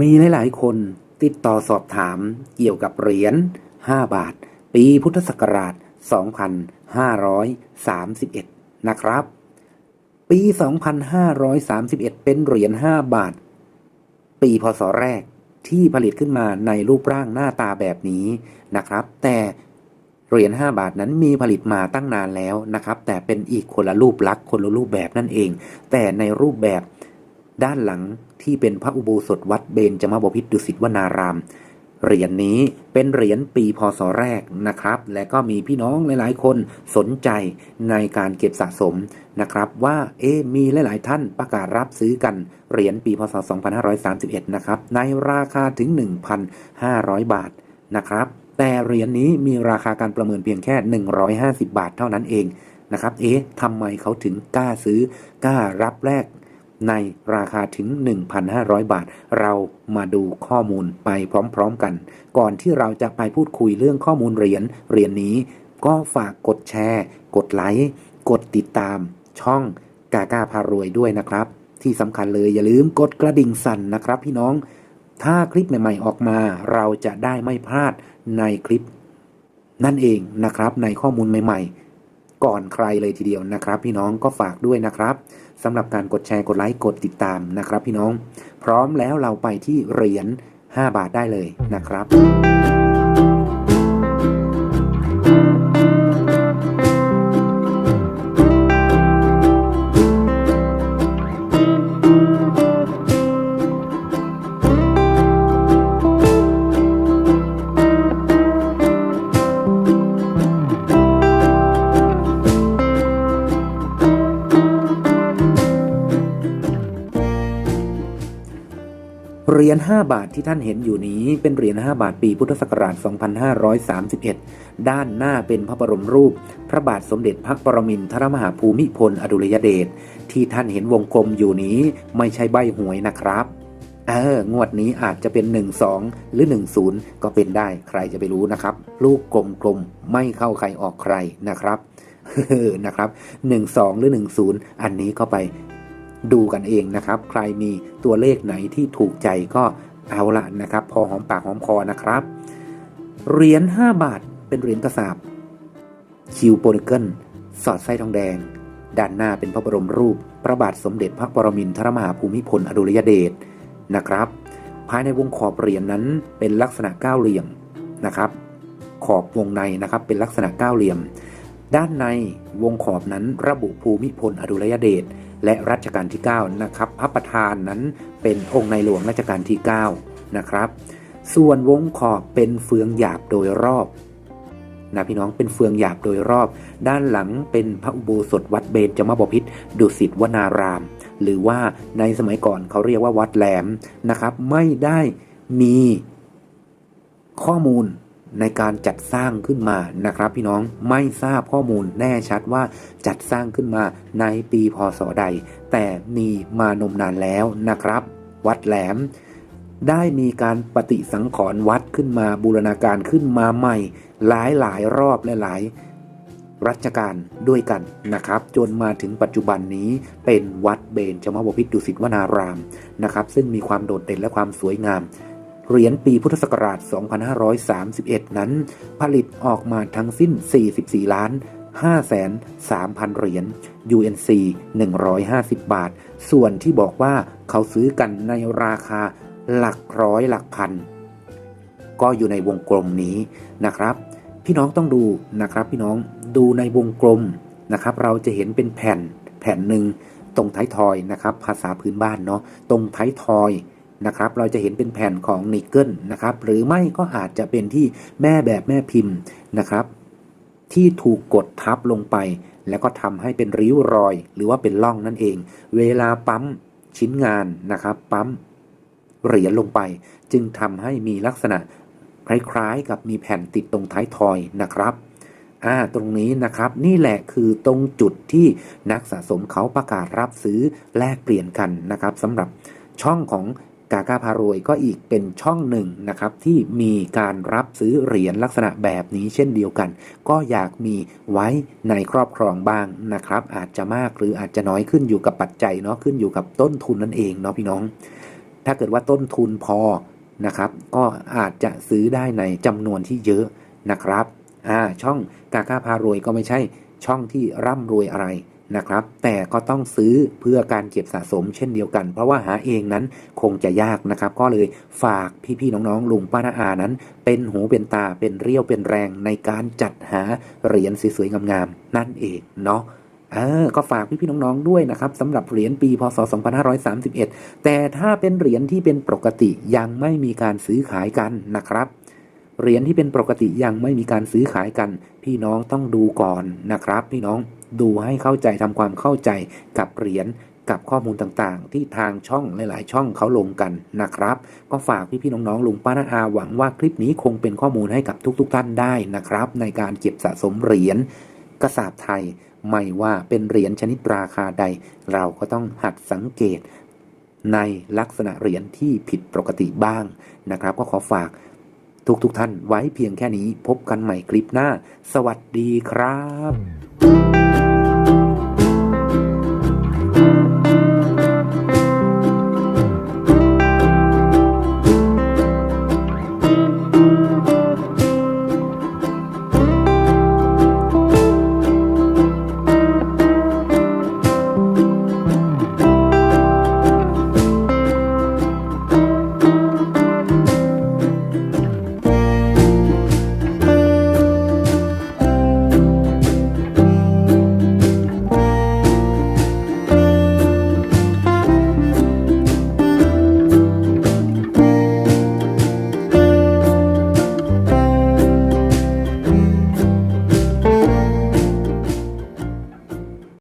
มีหลายๆคนติดต่อสอบถามเกี่ยวกับเหรียญ 5 บาท ปีพุทธศักราช 2531 นะครับ ปี 2531 เป็นเหรียญ 5 บาท ปีพศแรกที่ผลิตขึ้นมาในรูปร่างหน้าตาแบบนี้นะครับ แต่เหรียญ 5 บาทนั้นมีผลิตมาตั้งนานแล้วนะครับ แต่เป็นอีกคนละรูปลักษณ์คนละรูปแบบนั่นเอง แต่ในรูปแบบ ด้านหลังที่เป็นพระอุโบสถวัดเบญจมบพิตรดุสิตวนาราม เหรียญนี้เป็นเหรียญปีพศแรกนะครับ และก็มีพี่น้องหลาย ๆ คนสนใจในการเก็บสะสมนะครับ ว่าเอ๊มีหลาย ๆ ท่านประกาศรับซื้อกันเหรียญปีพศ 2531 นะครับในราคาถึง 1,500 บาทนะครับ แต่เหรียญนี้มีราคาการประเมินเพียงแค่ 150 บาทเท่านั้นเองนะครับ เอ๊ะทำไมเขาถึงกล้าซื้อกล้ารับแลก ในราคาถึง 1,500 บาท เรามาดูข้อมูลไปพร้อมๆกัน ก่อนที่เราจะไปพูดคุยเรื่องข้อมูลเหรียญเหรียญนี้ ก็ฝากกดแชร์ กดไลค์กดติดตาม ช่องกาก้าพารวยด้วยนะครับ ที่สำคัญเลยอย่าลืมกดกระดิ่งสั่นนะครับพี่น้อง ถ้าคลิปใหม่ๆออกมาเราจะได้ไม่พลาดในคลิป นั่นเองนะครับในข้อมูลใหม่ๆ ก่อนใครเลยทีเดียวนะครับ พี่น้องก็ฝากด้วยนะครับ สำหรับการกดแชร์กดไลค์กดติดตามนะครับพี่น้อง พร้อมแล้วเราไปที่เหรียญ5บาทได้เลยนะครับ เหรียญ 5 บาทที่ท่านเห็นอยู่นี้เป็นเหรียญ 5 บาทปีพุทธศักราช 2531 ด้านหน้าเป็นพระบรมรูป พระบาทสมเด็จพระปรมินทรมหาภูมิพลอดุลยเดชที่ท่านเห็นวงกลมอยู่นี้ไม่ใช่ใบหวยนะครับ เอองวดนี้อาจจะเป็น 12 หรือ 10 ก็เป็นได้ใครจะไปรู้นะครับ ลูกกลมๆไม่เข้าใครออกใครนะครับนะครับ 12 หรือ 10 อันนี้ก็ไป ดูกันเองนะครับ ใครมีตัวเลขไหนที่ถูกใจก็เอาละนะครับ พอหอมปากหอมคอนะครับ เหรียญ5บาทเป็นเหรียญกระสาบคิวโปลิเกิลสอดไส้ทองแดง ด้านหน้าเป็นพระบรมรูป พระบาทสมเด็จพระปรมินทรมหาภูมิพลอดุลยเดชนะครับ ภายในวงขอบเหรียญนนั้นเป็นลักษณะเก้าเหลี่ยมนะครับ ขอบวงในนะครับเป็นลักษณะเก้าเหลี่ยม ด้านในวงขอบนั้นระบุภูมิพลอดุลยเดช และรัชกาลที่ 9 นะครับ พระประธานนั้นเป็นองค์ในหลวงรัชกาลที่ 9 นะครับ ส่วนวงขอบเป็นเฟืองหยาบโดยรอบนะพี่น้องเป็นเฟืองหยาบโดยรอบ ด้านหลังเป็นพระอุโบสถวัดเบญจมบพิตรดุสิตวนาราม หรือว่าในสมัยก่อนเขาเรียกว่าวัดแหลมนะครับ ไม่ได้มีข้อมูล ในการจัดสร้างขึ้นมานะครับ พี่น้องไม่ทราบข้อมูลแน่ชัดว่าจัดสร้างขึ้นมาในปีพศใด แต่มีมานมนานแล้วนะครับ วัดแหลม ได้มีการปฏิสังขรณ์วัดขึ้นมาบูรณาการขึ้นมาใหม่ หลายหลายรอบและหลายรัชกาลด้วยกันนะครับ จนมาถึงปัจจุบันนี้เป็นวัดเบญจมบพิตรดุสิตวนารามนะครับ ซึ่งมีความโดดเด่นและความสวยงาม เหรียญปีพุทธศักราช 2531 นั้น ผลิตออกมาทั้งสิ้น 44 ล้าน5แสน3,000 เหรียญ UNC 150 บาท ส่วนที่บอกว่าเขาซื้อกันในราคาหลักร้อยหลักพัน ก็อยู่ในวงกลมนี้นะครับ พี่น้องต้องดูนะครับ พี่น้องดูในวงกลมนะครับ เราจะเห็นเป็นแผ่นแผ่นหนึ่งตรงท้ายทอยนะครับ ภาษาพื้นบ้านเนาะตรงท้ายทอย นะครับ เราจะเห็นเป็นแผ่นของนิกเกิลนะครับ หรือไม่ก็อาจจะเป็นที่แม่แบบแม่พิมพ์นะครับ ที่ถูกกดทับลงไป แล้วก็ทำให้เป็นริ้วรอย หรือว่าเป็นร่องนั่นเอง เวลาปั๊มชิ้นงานนะครับ ปั๊มเหรียญลงไป จึงทำให้มีลักษณะคล้ายๆ กับมีแผ่นติดตรงท้ายทอยนะครับอ่าตรงนี้นะครับนี่แหละคือตรงจุดที่นักสะสมเขาประกาศรับซื้อแลกเปลี่ยนกันนะครับสำหรับช่องของ กากาพารวยก็อีกเป็นช่องหนึ่งนะครับที่มีการรับซื้อเหรียญลักษณะแบบนี้เช่นเดียวกัน ก็อยากมีไว้ในครอบครองบ้างนะครับ อาจจะมากหรืออาจจะน้อยขึ้นอยู่กับปัจจัยเนาะขึ้นอยู่กับต้นทุนนั่นเองเนาะพี่น้อง ถ้าเกิดว่าต้นทุนพอนะครับก็อาจจะซื้อได้ในจำนวนที่เยอะนะครับอ่าช่องกาก้าพารวยก็ไม่ใช่ช่องที่ร่ำรวยอะไร นะครับ แต่ก็ต้องซื้อเพื่อการเก็บสะสมเช่นเดียวกัน เพราะว่าหาเองนั้นคงจะยากนะครับ ก็เลยฝากพี่ๆน้องๆลุงป้าน้าอานั้น เป็นหูเป็นตาเป็นเรี่ยวเป็นแรงในการจัดหาเหรียญสวยๆงามๆนั่นเองเนาะเออก็ฝากพี่ๆน้องๆด้วยนะครับสำหรับเหรียญปีพศ 2531 แต่ถ้าเป็นเหรียญที่เป็นปกติยังไม่มีการซื้อขายกันนะครับเหรียญที่เป็นปกติยังไม่มีการซื้อขายกัน พี่น้องต้องดูก่อนนะครับ พี่น้อง ดูให้เข้าใจทำความเข้าใจกับเหรียญกับข้อมูลต่างๆ ที่ทางช่องหลายๆ ช่องเขาลงกันนะครับ ก็ฝากพี่ๆน้องๆลุงป้าน้าอาหวังว่าคลิปนี้คงเป็นข้อมูลให้กับทุก ๆ ท่านได้นะครับ ในการเก็บสะสมเหรียญกระสาบไทย ไม่ว่าเป็นเหรียญชนิดราคาใด เราก็ต้องหัดสังเกต ในลักษณะเหรียญที่ผิดปกติบ้างนะครับ ก็ขอฝากทุกๆทท่านไว้เพียงแค่นี้พบกันใหม่คลิปหน้า สวัสดีครับ